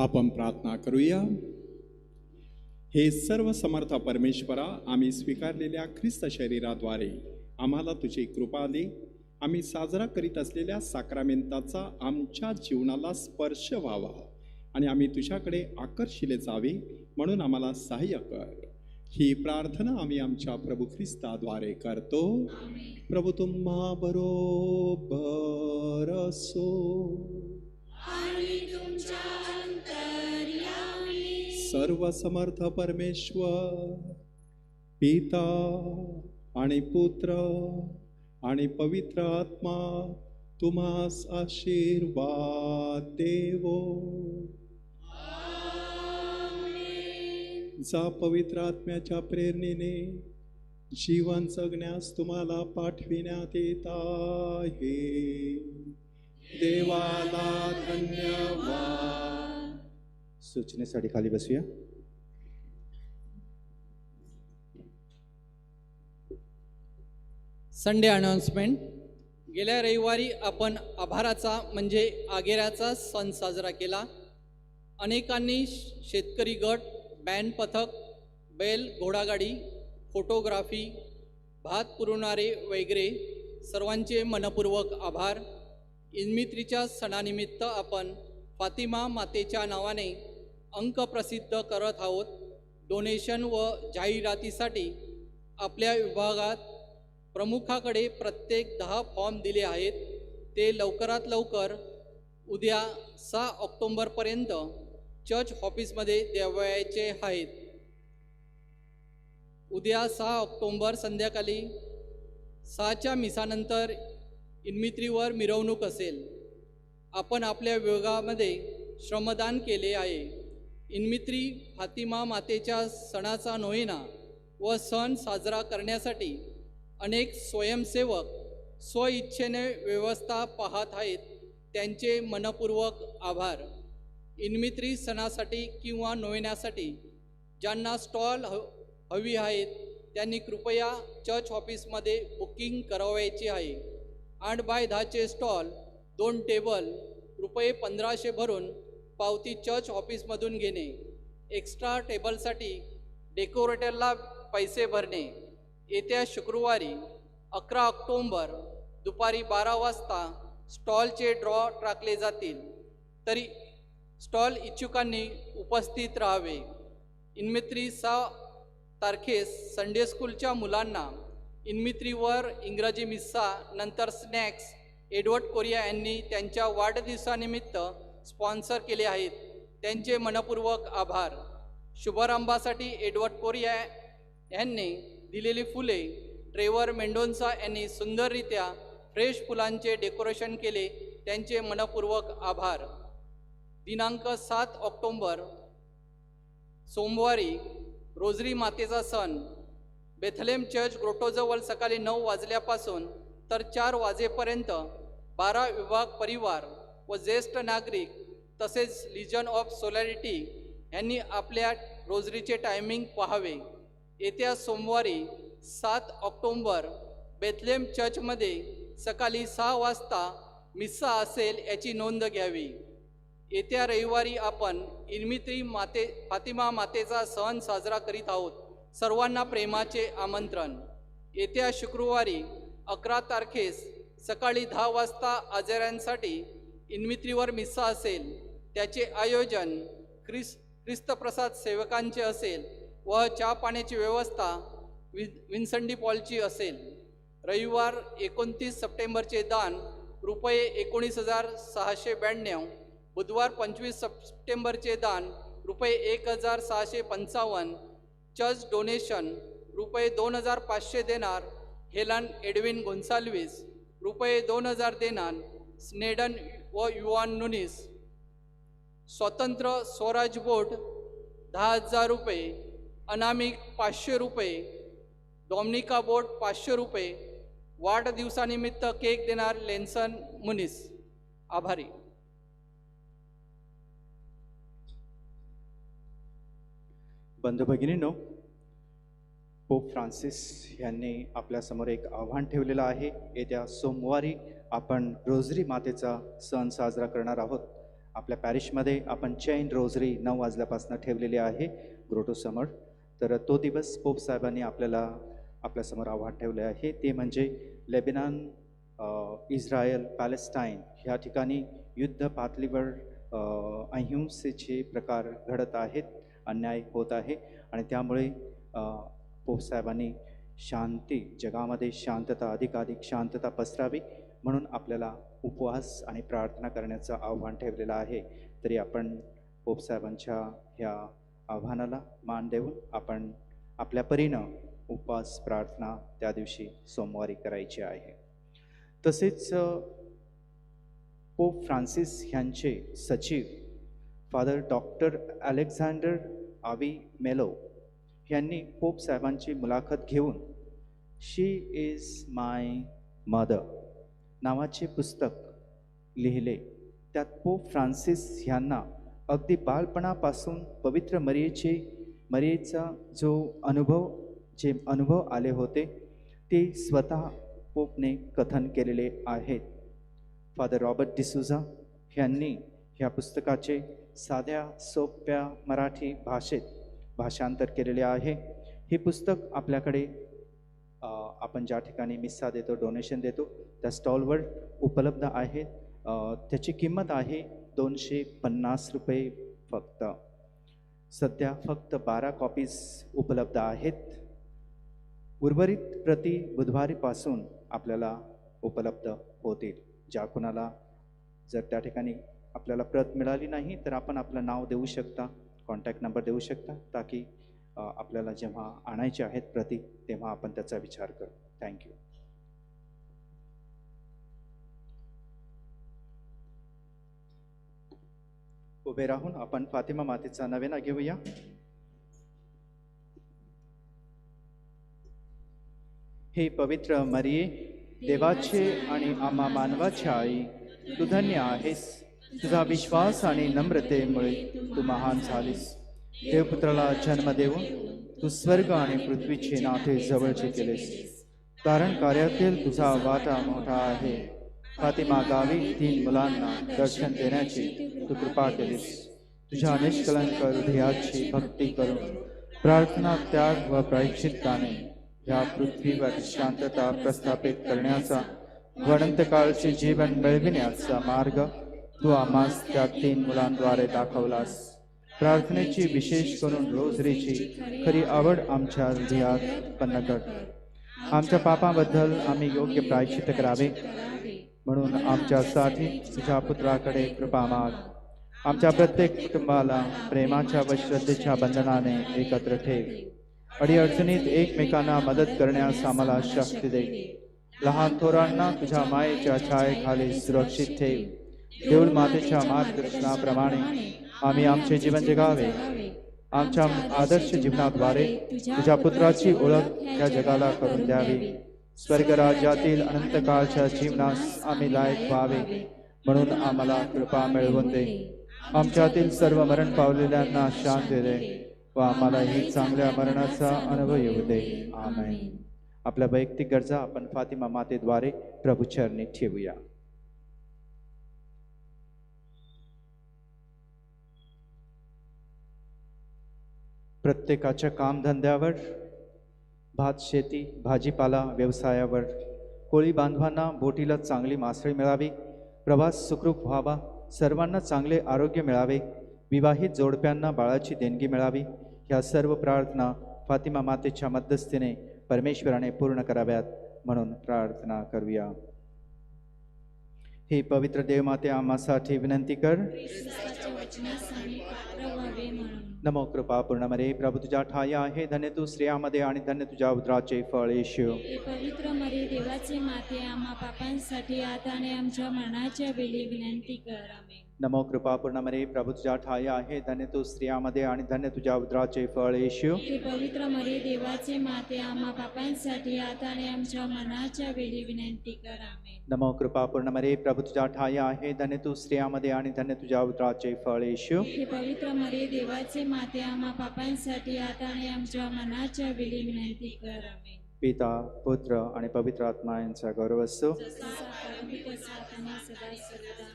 आपण प्रार्थना करूया. हे सर्व समर्थ परमेश्वरा आम्ही स्वीकारलेल्या ख्रिस्त शरीराद्वारे आम्हाला तुझी कृपा दे. आम्ही साजरा करीत असलेल्या साक्रामेंताचा आमच्या जीवनाला स्पर्श व्हावा आणि आम्ही तुझ्याकडे आकर्षिले जावे म्हणून आम्हाला सहाय्य कर. ही प्रार्थना आम्ही आमच्या प्रभू ख्रिस्ताद्वारे करतो. प्रभू तुम्हा बरोबर असो. सर्व समर्थ परमेश्वर पिता आणि पुत्र आणि पवित्र आत्मा तुम्हास आशीर्वाद देवो. जा पवित्र आत्म्याच्या प्रेरणेने जीवन जगण्यास तुम्हाला पाठविण्यात येत आहे. देवाला धन्यवाद. सूचनेसाठी खाली बसूया. संडे अनाउन्समेंट गेल्या रविवारी आपण आभाराचा म्हणजे आगेऱ्याचा सण साजरा केला. अनेकांनी शेतकरी गट बँड पथक बैल घोडागाडी फोटोग्राफी भात पुरवणारे वगैरे सर्वांचे मनपूर्वक आभार. इन्मित्रीच्या सणानिमित्त आपण फातिमा मातेच्या नावाने अंक प्रसिद्ध करत आहोत. डोनेशन व जाहिरातीसाठी आपल्या विभागात प्रमुखाकडे प्रत्येक दहा फॉर्म दिले आहेत. ते लवकरात लवकर उद्या सहा ऑक्टोंबरपर्यंत चर्च ऑफिसमध्ये द्यावयाचे आहेत. उद्या सहा ऑक्टोंबर संध्याकाळी सहाच्या मिसानंतर इन्मित्रीवर मिरवणूक असेल. आपण आपल्या विभागामध्ये श्रमदान केले आहे. इनमित्री फातिमा मातेच्या सणाचा नोईना व सण साजरा करण्यासाठी अनेक स्वयंसेवक स्वइच्छेने व्यवस्था पाहत आहेत त्यांचे मनपूर्वक आभार. इनमित्री सणासाठी किंवा नोयण्यासाठी ज्यांना स्टॉल ह हवी आहेत त्यांनी कृपया चर्च ऑफिसमध्ये बुकिंग करावायची आहे. आठ बाय दहाचे स्टॉल दोन टेबल रुपये पंधराशे भरून पावती चर्च ऑफिसमधून घेणे. एक्स्ट्रा टेबलसाठी डेकोरेटरला पैसे भरणे. येत्या शुक्रवारी अकरा ऑक्टोंबर दुपारी बारा वाजता स्टॉलचे ड्रॉ टाकले जातील. तरी स्टॉल इच्छुकांनी उपस्थित राहावे. इन्मित्री सहा तारखेस संडे स्कूलच्या मुलांना इन्मित्रीवर इंग्रजी मिस्सा नंतर स्नॅक्स एडवर्ड कोरिया यांनी त्यांच्या वाढदिवसानिमित्त स्पॉन्सर केले आहेत. त्यांचे मनपूर्वक आभार. शुभारंभासाठी एडवर्ड कोरिया यांनी दिलेली फुले ट्रेवर मेंडोन्सा यांनी सुंदररित्या फ्रेश फुलांचे डेकोरेशन केले. त्यांचे मनपूर्वक आभार. दिनांक सात ऑक्टोंबर सोमवारी रोजरी मातेचा सण. बेथलेम चर्च ग्रोटोजवळ सकाळी नऊ वाजल्यापासून तर चार वाजेपर्यंत बारा विभाग परिवार व ज्येष्ठ नागरिक तसेच लिजन ऑफ सोलॅरिटी यांनी आपल्या रोजरीचे टायमिंग पाहावे. येत्या सोमवारी सात ऑक्टोंबर बेथलेम चर्चमध्ये सकाळी सहा वाजता मिस्सा असेल याची नोंद घ्यावी. येत्या रविवारी आपण इन्मित्री माते फातिमा मातेचा सण साजरा करीत आहोत. सर्वांना प्रेमाचे आमंत्रण. येत्या शुक्रवारी अकरा तारखेस सकाळी दहा वाजता आजाऱ्यांसाठी इन्मित्रीवर मिस्सा असेल. त्याचे आयोजन ख्रिस ख्रिस्तप्रसाद सेवकांचे असेल व चहा पाण्याची व्यवस्था वि विन्संडी पॉलची असेल. रविवार एकोणतीस सप्टेंबरचे दान रुपये एकोणीस हजार सहाशे ब्याण्णव बुधवार पंचवीस सप्टेंबरचे दान रुपये एक हजार सहाशे पंचावन्न चर्च डोनेशन रुपये दोन हजार पाचशे देणार हेलन एडविन गोन्साल्विस रुपये दोन हजार देणार स्नेडन व युवान नुनीस स्वतंत्र स्वराज बोर्ड दहा हजार रुपये अनामिक पाचशे रुपये डॉमनिका बोर्ड पाचशे रुपये वाढदिवसानिमित्त केक देणार लेन्सन मुनीस. आभारी. बंधू भगिनीनो पोप फ्रान्सिस यांनी आपल्यासमोर एक आव्हान ठेवलेलं आहे. येत्या सोमवारी आपण रोजरी मातेचा सण साजरा करणार आहोत. आपल्या पॅरिशमध्ये आपण चैन रोजरी नऊ वाजल्यापासून ठेवलेली आहे ग्रोटोसमोर तर तो दिवस पोप साहेबांनी आपल्याला आपल्यासमोर आव्हान ठेवले आहे. ते म्हणजे लेबिनान इस्रायल पॅलेस्टाईन ह्या ठिकाणी युद्ध पातळीवर अहिंसेचे प्रकार घडत आहेत अन्याय होत आहे. आणि त्यामुळे अ, पोप साहेबांनी शांती जगामध्ये शांतता अधिकाधिक शांतता पसरावी म्हणून आपल्याला उपवास आणि प्रार्थना करण्याचं आव्हान ठेवलेलं आहे. तरी आपण पोपसाहेबांच्या ह्या आव्हानाला मान देऊन आपण आपल्या परीनं उपवास प्रार्थना त्या दिवशी सोमवारी करायची आहे. तसेच पोप फ्रान्सिस ह्यांचे सचिव फादर डॉक्टर अलेक्झांडर आवी मेलो यांनी पोप साहेबांची मुलाखत घेऊन शी इज माय मदर नावाचे पुस्तक लिहिले. त्यात पोप फ्रान्सिस ह्यांना अगदी बालपणापासून पवित्र मरियेचे मरियेचा जो अनुभव जे अनुभव आले होते ते स्वतः पोपने कथन केलेले आहेत. फादर रॉबर्ट डिसुझा ह्यांनी ह्या पुस्तकाचे साध्या सोप्या मराठी भाषेत भाषांतर केलेले आहे. हे पुस्तक आपल्याकडे आपण ज्या ठिकाणी मिस्सा देतो डोनेशन देतो त्या स्टॉलवर उपलब्ध आहेत त्याची किंमत आहे दोनशे पन्नास रुपये फक्त. सध्या फक्त बारा कॉपीज उपलब्ध आहेत. उर्वरित प्रति बुधवारीपासून आपल्याला उपलब्ध होतील. ज्या कोणाला जर त्या ठिकाणी आपल्याला प्रत मिळाली नाही तर आपण आपलं नाव देऊ शकता कॉन्टॅक्ट नंबर देऊ शकता ताकी आपल्याला जेव्हा आणायचे आहेत प्रति तेव्हा आपण त्याचा विचार करू. थँक्यू उभे राहून आपण फातिमा मातेचा नवेना घेऊया. हे पवित्र मरिये देवाचे आणि आम्हा मानवाची आई तू धन्य आहेस. तुझा विश्वास आणि नम्रतेमुळे तू महान झालीस. देवपुत्राला जन्म देऊन तू स्वर्ग आणि पृथ्वीचे नाते जवळचे केलेस. कारण कार्यातील तुझा वाटा मोठा आहे. फातिमा गावी तीन मुलांना दर्शन देण्याची तू कृपा केलीस. तुझ्या निष्कलंक हृदयाची भक्ती करून प्रार्थना त्याग व प्रायश्चित्ताने या पृथ्वीवर शांतता प्रस्थापित करण्याचा वनंतकाळचे जीवन मिळविण्याचा मार्ग तू आम्हास त्या तीन मुलांद्वारे दाखवलास. प्रार्थनेची विशेष करून रोजरीची खरी आवड आमच्या हृदयात उत्पन्न कर. आमच्या पापाबद्दल आम्ही योग्य प्रायश्चित करावे. म्हणून आमच्यासाठी तुझ्या पुत्राकडे कृपा माग. आमच्या प्रत्येक कुटुंबाला प्रेमाच्या व श्रद्धेच्या बंधनाने एकत्र ठेव. अडीअडचणीत एकमेकांना मदत करण्यास आम्हाला शक्ती दे. लहान थोरांना तुझ्या मायेच्या छायेखाली सुरक्षित ठेव. देऊळ मातेच्या मार्गदर्शनाप्रमाणे आम्ही आमचे जीवन जगावे. आमच्या आदर्श जीवनाद्वारे तुझ्या पुत्राची ओळख या जगाला करून द्यावी. स्वर्ग राज्यातील अनंत काळच्या जीवनास आम्ही लायक व्हावे. म्हणून आम्हाला कृपा मिळवून दे. आमच्यातील सर्व मरण पावलेल्यांना शांती दे व आम्हालाही चांगल्या मरणाचा अनुभव येऊ दे. आमेन. आपल्या वैयक्तिक गरजा आपण फातिमा मातेद्वारे प्रभूचरणी ठेवूया. प्रत्येकाच्या कामधंद्यावर भात शेती भाजीपाला व्यवसायावर कोळी बांधवांना बोटीला चांगली मासळी मिळावी प्रवास सुखरूप व्हावा सर्वांना चांगले आरोग्य मिळावे विवाहित जोडप्यांना बाळाची देणगी मिळावी ह्या सर्व प्रार्थना फातिमा मातेच्या मध्यस्थीने परमेश्वराने पूर्ण कराव्यात म्हणून प्रार्थना करूया. हे पवित्र देवमाते आम्हासाठी विनंती कर. नमो कृपा पूर्णमरे प्रभू तुझ्या ठाई आहे धन्य तू स्त्रियामध्ये आणि धन्य तुझ्या उदराचे फळ येशू. पवित्र मरे देवाचे माते आम्हा पापांसाठी आता आणि आमच्या मरणाच्या वेळी विनंती कर नमो कृपा पूर्णमरे प्रभू तुझ्या ठाई आहे धन्य तू स्त्रियामध्ये आणि धन्य तुझ्या उदराचे फळ येशू. हे पवित्र मरे देवाचे माते आम्हा पापांसाठी आता आणि आमच्या मरणाच्या वेळी विनंती कर नमो कृपा पूर्णमरे प्रभू तुझ्या ठाई आहे धन्य तू स्त्रियामध्ये आणि धन्य तुझ्या उदराचे फळ येशू. पवित्र मरे देवाचे माते आम्हा पापांसाठी आता आणि आमच्या मरणाच्या वेळी विनंती कर पिता पुत्र आणि पवित्र आत्मा यांचा गौरव असो. जसा प्रारंभिक असा आणि सदा सर्वदा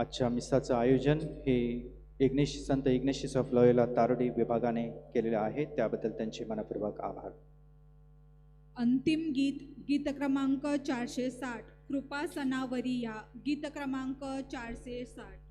आजच्या मिसाचं आयोजन हे इग्नेश संत इग्नेशियस ऑफ लॉयला तारोडी विभागाने केलेले आहे. त्याबद्दल त्यांचे मनपूर्वक आभार. अंतिम गीत गीत क्रमांक चारशे साठ. कृपा सनावरिया गीत क्रमांक चारशे साठ.